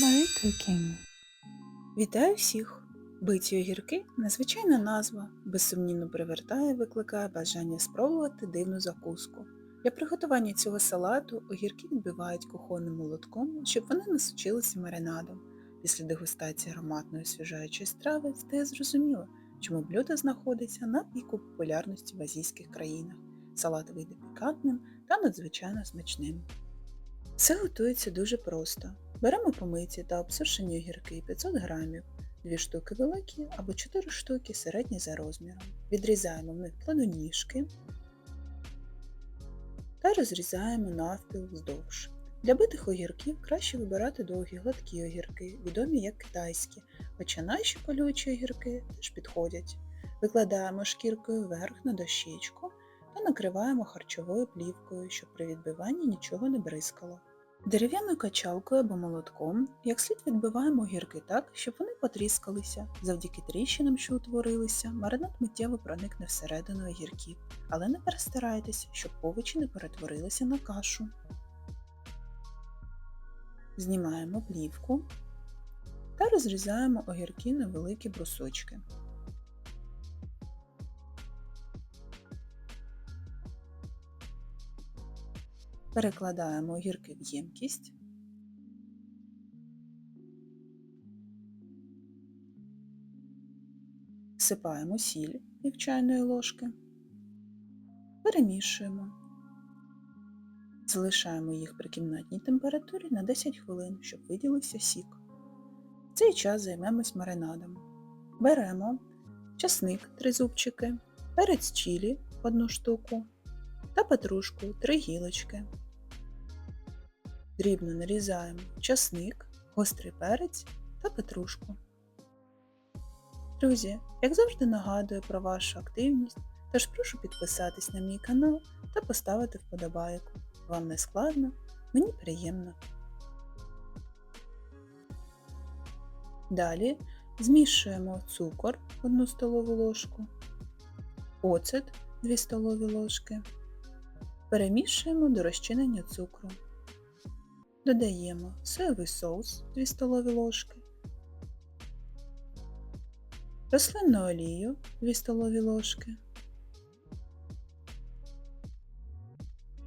Marie Cooking. Вітаю всіх! Биті огірки незвичайна назва, безсумнівно привертає викликає бажання спробувати дивну закуску. Для приготування цього салату огірки відбивають кухонним молотком, щоб вони насучилися маринадом. Після дегустації ароматної освіжаючої страви стає зрозуміло, чому блюдо знаходиться на піку популярності в азійських країнах. Салат вийде пікантним та надзвичайно смачним. Все готується дуже просто. Беремо помиті та обсушені огірки 500 грамів, 2 штуки великі або 4 штуки середні за розміром. Відрізаємо в них плодоніжки та розрізаємо навпіл вздовж. Для битих огірків краще вибирати довгі гладкі огірки, відомі як китайські, хоча наші колючі огірки теж підходять. Викладаємо шкіркою вверх на дощечку та накриваємо харчовою плівкою, щоб при відбиванні нічого не бризкало. Дерев'яною качалкою або молотком як слід відбиваємо огірки так, щоб вони потріскалися. Завдяки тріщинам, що утворилися, маринад миттєво проникне всередину огірків, але не перестарайтеся, щоб овочі не перетворилися на кашу. Знімаємо плівку та розрізаємо огірки на великі брусочки. Перекладаємо огірки в ємкість. Всипаємо сіль пів чайної ложки. Перемішуємо. Залишаємо їх при кімнатній температурі на 10 хвилин, щоб виділився сік. В цей час займемось маринадом. Беремо часник 3 зубчики, перець чілі 1 штуку та петрушку 3 гілочки. Дрібно нарізаємо часник, гострий перець та петрушку. Друзі, як завжди нагадую про вашу активність, тож прошу підписатись на мій канал та поставити вподобайку. Вам не складно, мені приємно. Далі змішуємо цукор 1 столову ложку, оцет 2 столові ложки. Перемішуємо до розчинення цукру. Додаємо соєвий соус 2 столові ложки, рослинну олію 2 столові ложки,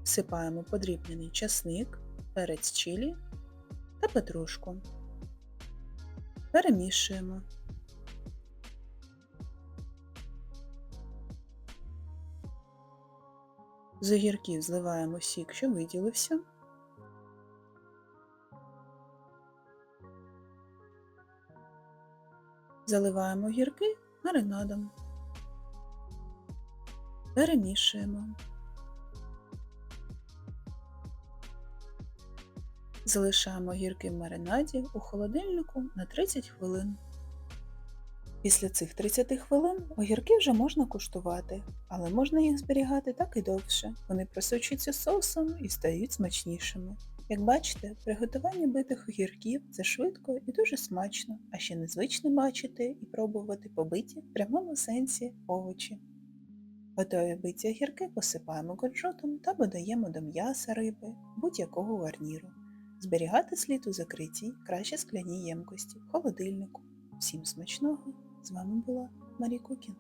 всипаємо подрібнений часник, перець чилі та петрушку. Перемішуємо. З огірків зливаємо сік, що виділився. Заливаємо огірки маринадом. Перемішуємо. Залишаємо огірки в маринаді у холодильнику на 30 хвилин. Після цих 30 хвилин огірки вже можна куштувати, але можна їх зберігати так і довше. Вони просочуються соусом і стають смачнішими. Як бачите, приготування битих огірків це швидко і дуже смачно, а ще незвично бачити і пробувати побиті в прямому сенсі овочі. Готові биті огірки посипаємо кунжутом та додаємо до м'яса риби будь-якого гарніру. Зберігати слід у закритій, краще скляній ємкості, холодильнику. Всім смачного! З вами була Марі Кукін.